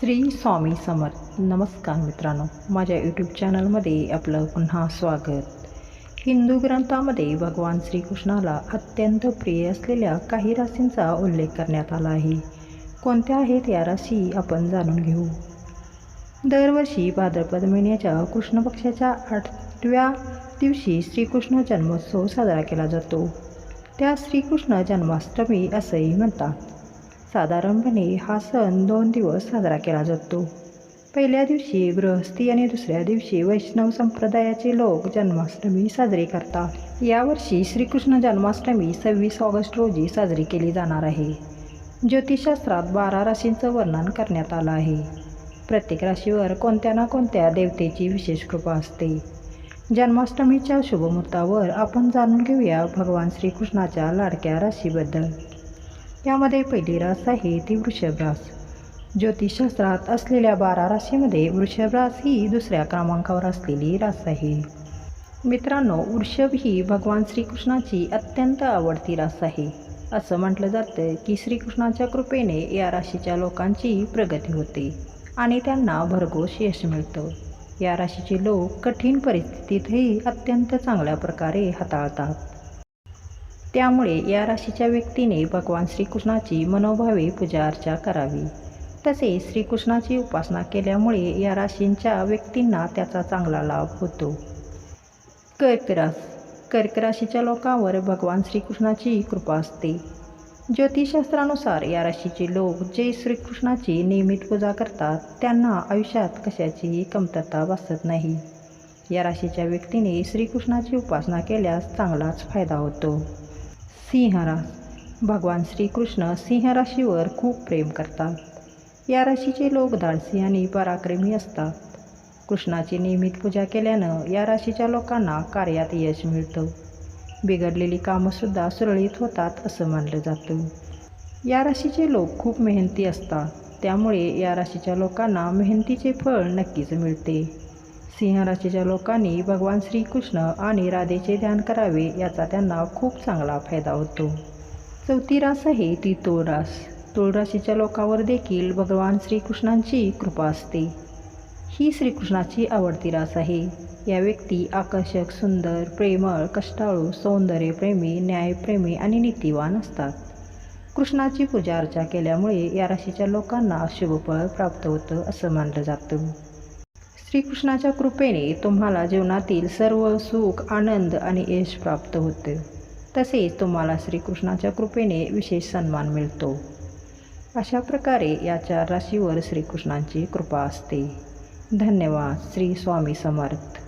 श्री स्वामी समर्थ. नमस्कार मित्रांनो. माझ्या यूट्यूब चॅनलमध्ये आपलं पुन्हा स्वागत. हिंदू ग्रंथामध्ये भगवान श्रीकृष्णाला अत्यंत प्रिय असलेल्या काही राशींचा उल्लेख करण्यात आला आहे. कोणत्या आहेत या राशी आपण जाणून घेऊ. दरवर्षी भाद्रपद महिन्याच्या कृष्ण पक्षाच्या आठव्या दिवशी श्रीकृष्ण जन्मोत्सव साजरा केला जातो. त्या श्रीकृष्ण जन्माष्टमी असंही म्हणतात. साधारणपणे हा सण दोन दिवस साजरा केला जातो. पहिल्या दिवशी गृहस्थी आणि दुसऱ्या दिवशी वैष्णव संप्रदायाचे लोक जन्माष्टमी साजरी करतात. यावर्षी श्रीकृष्ण जन्माष्टमी सव्वीस ऑगस्ट रोजी साजरी केली जाणार आहे. ज्योतिषशास्त्रात बारा राशींचं वर्णन करण्यात आलं आहे. प्रत्येक राशीवर कोणत्या ना कोणत्या देवतेची विशेष कृपा असते. जन्माष्टमीच्या शुभमुहूर्तावर आपण जाणून घेऊया भगवान श्रीकृष्णाच्या लाडक्या राशीबद्दल. यामध्ये पहिली रास आहे ती वृषभ रास. ज्योतिषशास्त्रात असलेल्या बारा राशीमध्ये वृषभ रास ही दुसऱ्या क्रमांकावर असलेली रास आहे. मित्रांनो वृषभ ही भगवान श्रीकृष्णाची अत्यंत आवडती रास आहे. असं म्हटलं जातं की श्रीकृष्णाच्या कृपेने या राशीच्या लोकांची प्रगती होते आणि त्यांना भरघोस यश मिळतं. या राशीचे लोक कठीण परिस्थितीतही अत्यंत चांगल्या प्रकारे हाताळतात. त्यामुळे या राशीच्या व्यक्तीने भगवान श्रीकृष्णाची मनोभावे पूजा अर्चा करावी. तसेच श्रीकृष्णाची उपासना केल्यामुळे या राशींच्या व्यक्तींना त्याचा चांगला लाभ होतो. कर्क रास कर्क राशीच्या लोकांवर भगवान श्रीकृष्णाची कृपा असते. ज्योतिषशास्त्रानुसार या राशीचे लोक जे श्रीकृष्णाची नियमित पूजा करतात त्यांना आयुष्यात कशाचीही कमतरता भासत नाही. या राशीच्या व्यक्तीने श्रीकृष्णाची उपासना केल्यास चांगलाच फायदा होतो. सिंह रास भगवान श्रीकृष्ण सिंह राशीवर खूप प्रेम करतात. या राशीचे लोक धाडसी आणि पराक्रमी असतात. कृष्णाची नियमित पूजा केल्यानं या राशीच्या लोकांना कार्यात यश मिळतं. बिघडलेली कामंसुद्धा सुरळीत होतात असं मानलं जातं. या राशीचे लोक खूप मेहनती असतात. त्यामुळे या राशीच्या लोकांना मेहनतीचे फळ नक्कीच मिळते. सिंहराशीच्या लोकांनी भगवान श्रीकृष्ण आणि राधेचे ध्यान करावे याचा त्यांना खूप चांगला फायदा होतो. चौथी रास आहे ती तुळरास. तुळराशीच्या लोकांवर देखील भगवान श्रीकृष्णांची कृपा असते. ही श्रीकृष्णाची आवडती रास आहे. या व्यक्ती आकर्षक सुंदर प्रेमळ कष्टाळू सौंदर्यप्रेमी न्यायप्रेमी आणि नीतिवान असतात. कृष्णाची पूजा अर्चा केल्यामुळे या राशीच्या लोकांना शुभफळ प्राप्त होतं असं मानलं जातं. श्रीकृष्णाच्या कृपेने तुम्हाला जीवनातील सर्व सुख आनंद आणि यश प्राप्त होते. तसेच तुम्हाला श्रीकृष्णाच्या कृपेने विशेष सन्मान मिळतो. अशा प्रकारे या चार राशीवर श्रीकृष्णांची कृपा असते. धन्यवाद. श्री स्वामी समर्थ.